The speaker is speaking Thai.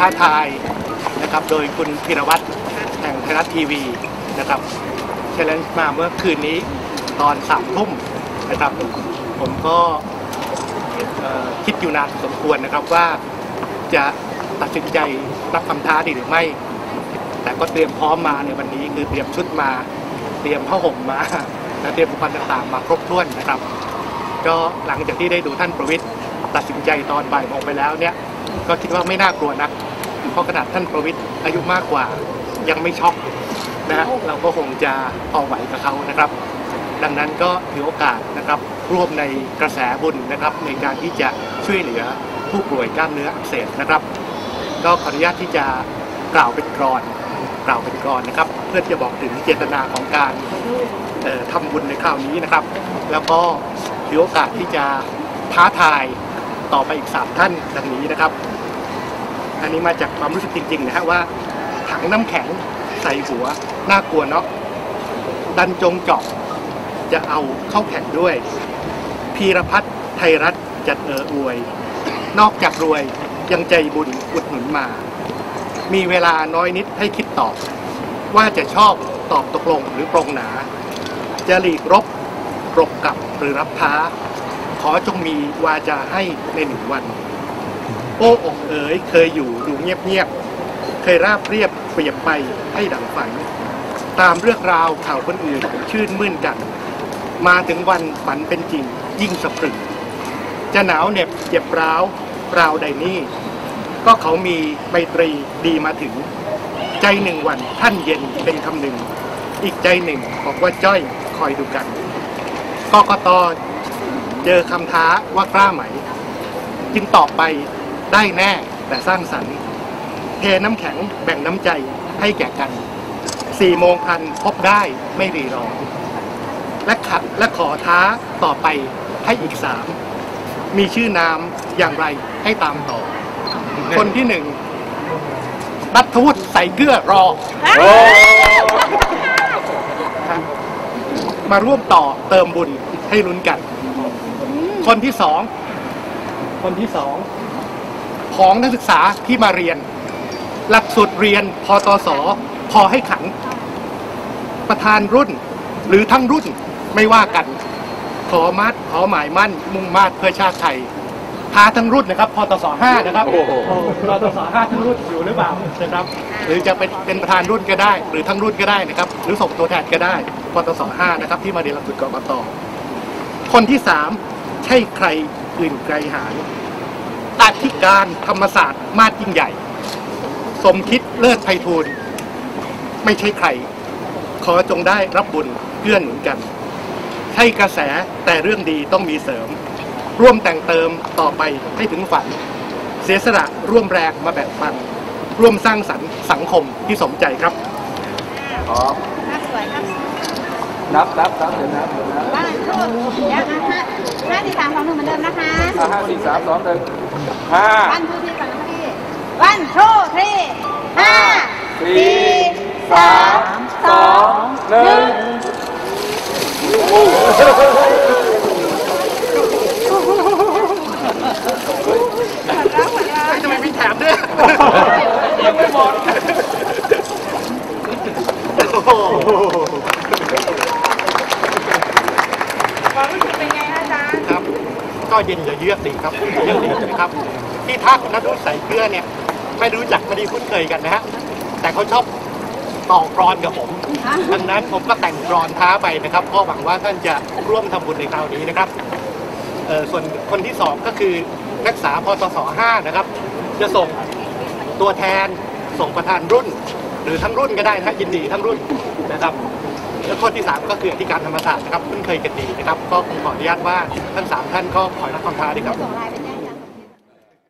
ท้าทายนะครับโดยคุณธีรวัตรแห่งไทยรัฐทีวีนะครับเชลเลนมาเมื่อคืนนี้ตอนสามทุ่มนะครับผมก็คิดอยู่นานสมควรนะครับว่าจะตัดสินใจรับคำท้าดีหรือไม่ แต่ก็เตรียมพร้อมมาในวันนี้คือเตรียมชุดมา เตรียมผ้าห่มมาและเตรียมอุปกรณ์ต่างๆมาครบถ้วนนะครับ ก็หลังจากที่ได้ดูท่านประวิทย์ตัดสินใจตอนบ่ายโมงไปแล้วเนี่ยก็คิดว่าไม่น่ากลัวนัก เพราะขนาดท่านประวิทย์อายุมากกว่า ยังไม่ช็อกนะฮะเราก็คงจะเอาไหวกับเขานะครับ ดังนั้นก็ถือโอกาสนะครับร่วมในกระแสบุญนะครับ ในการที่จะช่วยเหลือผู้ป่วยกล้ามเนื้ออักเสบนะครับ ก็ขออนุญาตที่จะกล่าวเป็นกรอนกล่าวเป็นกรอนนะครับ เพื่อที่จะบอกถึงเจตนาของการเอ่อทำบุญในคราวนี้นะครับ แล้วก็ถือโอกาสที่จะท้าทายต่อไปอีกสามท่านดังนี้นะครับ อันนี้มาจากความรู้สึกจริงๆนะฮะว่าถังน้ำแข็งใส่หัวน่ากลัวเนาะดันจงเจาะจะเอาเข้าแข่งด้วย พีรพัฒน์ไทยรัฐจัดเอออวย นอกจากรวยยังใจบุญอุดหนุนมา มีเวลาน้อยนิดให้คิดตอบ ว่าจะชอบตอบตกลงหรือปรงหนา จะหลีกรบปรบกับหรือรับท้า ขอจงมีวาจาให้ในหนึ่งวัน โอ้อกเอ๋ยเคยอยู่ดูเงียบๆเคยราบเรียบเปรียบไปให้ดังฝัน ตามเรื่องราวข่าวคนอื่นชื่นมื่นกัน มาถึงวันฝันเป็นจริงยิ่งสะพรึง จะหนาวเหน็บเจ็บร้าวราวใดนี่ก็เขามีไมตรีดีมาถึง ใจหนึ่งวันท่านเย็นเป็นคำหนึ่ง อีกใจหนึ่งบอกว่าจ้อยคอยดูกันกกตเจอคำท้าว่ากล้าไหม จึงตอบไป ได้แน่แต่สร้างสรรค์ เทน้ำแข็งแบ่งน้ำใจให้แก่กันสี่โมงพันพบได้ไม่รีรอ และขัดและขอท้าต่อไปให้อีกสามมีชื่อนามอย่างไรให้ตามต่อ คนที่หนึ่งนัทวุฒิใส่เกลือรอ มาร่วมต่อเติมบุญให้ลุ้นกัน คนที่สอง คนที่สอง ของนักศึกษาที่มาเรียน หลักสูตรเรียนพตสพอให้ขัน ประธานรุ่นหรือทั้งรุ่นไม่ว่ากัน ขอมัดขอหมายมั่น มุ่งมาดเพื่อชาติไทยพาทั้งรุ่นนะครับพตสห้านะครับโอ้โหพตสห้าทั้งรุ่นอยู่หรือเปล่านะครับ หรือจะเป็นเป็นประธานรุ่นก็ได้ หรือทั้งรุ่นก็ได้นะครับ หรือส่งตัวแทนก็ได้พตสห้านะครับ ที่มาเรียนหลักสูตรกรกตคนที่สามใช่ใครอื่นไกลหา ญอธิการธรรมศาสตร์มาดยิ่งใหญ่ สมคิดเลิศไพฑูรย์ไม่ใช่ใคร ขอจงได้รับบุญเกื้อหนุนกัน ใช่กระแสแต่เรื่องดีต้องมีเสริม ร่วมแต่งเติมต่อไปให้ถึงฝัน เสียสละร่วมแรงมาแบ่งปัน ร่วมสร้างสรรค์สังคมที่สมใจครับพร้อมภาสวยครับ นับนับนับเดี๋ยวนับเดี๋ยวนับว่าทูเดี๋ยวนะฮะห้าสี่สามสองหนึ่งเหมือนเดิมนะคะห้าห้าสี่สามสองหนึ่งห้าวันทูทีก่อนนะคะพี่วันทูทีห้าสี่สี่สามสองหนึ่งทำไมมีแถมด้วยยังไม่หมดโอ้โห ความรู้สึกเป็นไงคะอาจารย์ ครับ ก็เย็นอย่าเยือกดีครับเยือกดีนะครับ ที่ทักนัทวุฒิใส่เกลือเนี่ย ไม่รู้จักไม่ได้คุ้นเคยกันนะฮะแต่เขาชอบต่อกรอนกับผมดังนั้นผมก็แต่งกรอนท้าไปนะครับก็หวังว่าท่านจะร่วมทำบุญในคราวนี้นะครับเอ่อส่วนคนที่สองก็คือนักศึกษาพศ5นะครับ จะส่งตัวแทนส่งประธานรุ่น หรือทั้งรุ่นก็ได้นะฮะยินดีทั้งรุ่นนะครับ แล้วคนที่สามก็คืออธิการธรรมศาสตร์นะครับคุ้นเคยกันดีนะครับ ก็ขออนุญาตว่าทั้งสามท่านก็ขอรับคำท้าด้วยครับ